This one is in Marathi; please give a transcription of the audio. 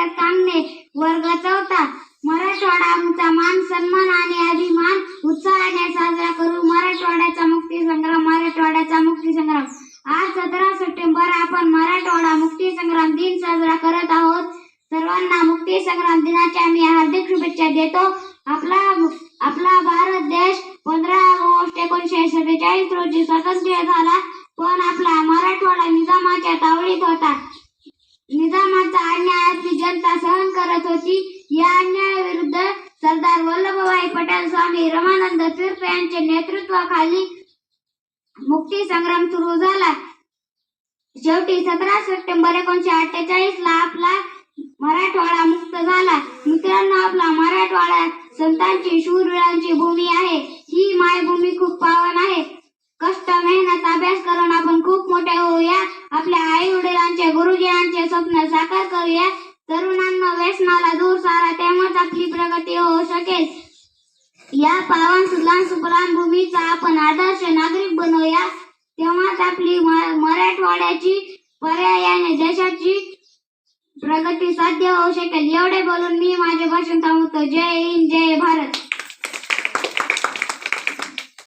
भारत कांगणे वर्ग चौथा मराठवाडा आमचा मान सन्मान आणि अभिमान उत्साहाने साजरा करू. मराठवाड्याचा मुक्ती संग्राम मराठवाड्याचा मुक्ती संग्राम आज सतरा सप्टेंबर आपण मराठवाडा मुक्ती संग्राम दिन साजरा करत आहोत. सर्वांना मुक्ती संग्राम दिनाच्या मी हार्दिक शुभेच्छा देतो. आपला आपला भारत देश पंधरा ऑगस्ट एकोणीसशे सत्तेचाळीस रोजी स्वातंत्र्य झाला. पण आपला मराठवाडा निजामाच्या तावडीत होता. करत होती. या अन्यायाविरुद्ध सरदार वल्लभभाई पटेल स्वामी रमानंद तीर्थ यांच्या नेतृत्वाखाली मुक्ती संग्राम सुरू झाला. शेवटी सतरा सप्टेंबर एकोणीशे अठ्ठेचाळीस ला आपला मराठवाडा मुक्त झाला. मित्रांनो आपला मराठवाडा संतांची शूरवीरांची भूमी आहे. ही मायभूमी खूप पावन आहे. कष्ट मेहनत अभ्यास करून आपण खूप मोठे होऊया. आपल्या आई वडिलांचे गुरुजींचे स्वप्न साकार करूया. या पावन सुलान सुफलान भूमीचा आपण आदर्श नागरिक बनवूया तेव्हाच आपली मराठवाड्याची पर्यायाने देशाची प्रगती साध्य होऊ शकेल. एवढे बोलून मी माझे भाषण थांबवतो. जय हिंद जय भारत.